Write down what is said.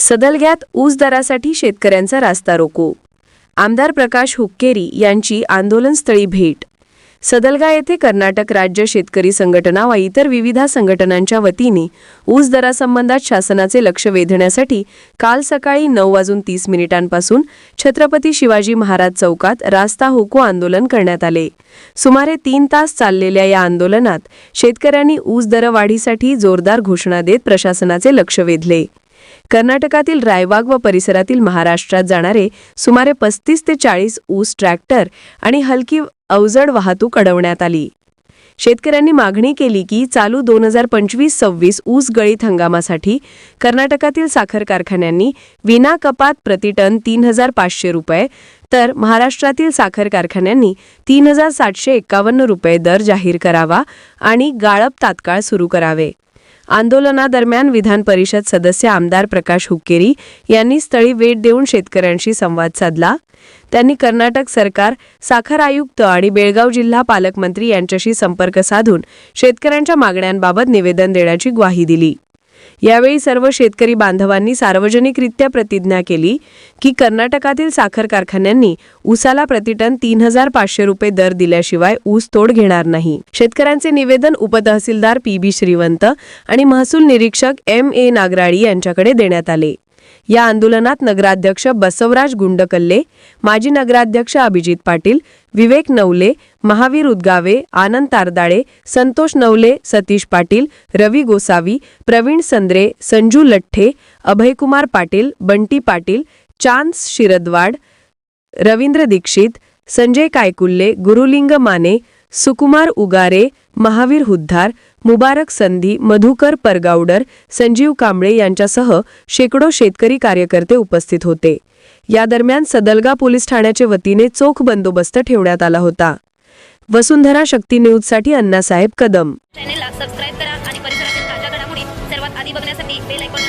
सदलग्यात ऊस दरासाठी शेतकऱ्यांचा रास्ता रोको. आमदार प्रकाश हुक्केरी यांची आंदोलनस्थळी भेट. सदलगा येथे कर्नाटक राज्य शेतकरी संघटना व इतर विविध संघटनांच्या वतीने ऊस दरासंबंधात शासनाचे लक्ष वेधण्यासाठी काल सकाळी नऊ वाजून तीस मिनिटांपासून छत्रपती शिवाजी महाराज चौकात रास्ता होको आंदोलन करण्यात आले. सुमारे तीन तास चाललेल्या या आंदोलनात शेतकऱ्यांनी ऊस दरवाढीसाठी जोरदार घोषणा देत प्रशासनाचे लक्ष वेधले. कर्नाटकातील रायबाग व परिसरातील महाराष्ट्रात जाणारे सुमारे पस्तीस ते चाळीस ऊस ट्रॅक्टर आणि हलकी अवजड वाहतूक अडवण्यात आली. शेतकऱ्यांनी मागणी केली की चालू दोन हजार पंचवीस सव्वीस ऊस गळीत हंगामासाठी कर्नाटकातील साखर कारखान्यांनी विना कपात प्रतिटन तीन हजार पाचशे रुपये तर महाराष्ट्रातील साखर कारखान्यांनी तीन हजार सातशे एक्कावन्न रुपये दर जाहीर करावा आणि गाळप तात्काळ सुरू करावे. आंदोलनादरम्यान विधान परिषद सदस्य आमदार प्रकाश हुक्केरी यांनी स्थळी भेट देऊन शेतकऱ्यांशी संवाद साधला. त्यांनी कर्नाटक सरकार साखर आयुक्त आणि बेळगाव जिल्हा पालकमंत्री यांच्याशी संपर्क साधून शेतकऱ्यांच्या मागण्यांबाबत निवेदन देण्याची ग्वाही दिली. यावेळी सर्व शेतकरी बांधवांनी सार्वजनिकरित्या प्रतिज्ञा केली की कर्नाटकातील साखर कारखान्यांनी ऊसाला प्रतिटन तीन हजार पाचशे रुपये दर दिल्याशिवाय ऊस तोड घेणार नाही. शेतकऱ्यांचे निवेदन उपतहसीलदार पी बी श्रीवंत आणि महसूल निरीक्षक एम ए नागराळी यांच्याकडे देण्यात आले. या आंदोलनात नगराध्यक्ष बसवराज गुंडकल्ले माजी नगराध्यक्ष अभिजित पाटील विवेक नवले महावीर उदगावे आनंद तारदाळे संतोष नवले सतीश पाटील रवी गोसावी प्रवीण संद्रे संजू लठ्ठे अभयकुमार पाटील बंटी पाटील चान्स शिरदवाड रवींद्र दीक्षित संजय कायकुल्ले गुरुलिंग माने सुकुमार उगारे महावीर हुद्धार मुबारक संधी मधुकर परगावडर संजीव कांबळे यांच्यासह शेकडो शेतकरी कार्यकर्ते उपस्थित होते. या दरम्यान सदलगा पोलीस ठाण्याचे वतीने चोख बंदोबस्त ठेवण्यात आला होता. वसुंधरा शक्ती न्यूजसाठी अण्णासाहेब कदम. चॅनेलला सबस्क्राईब करा आणि परिसरातील ताज्या घडामोडी सर्वात आधी बघण्यासाठी बेल आयकॉन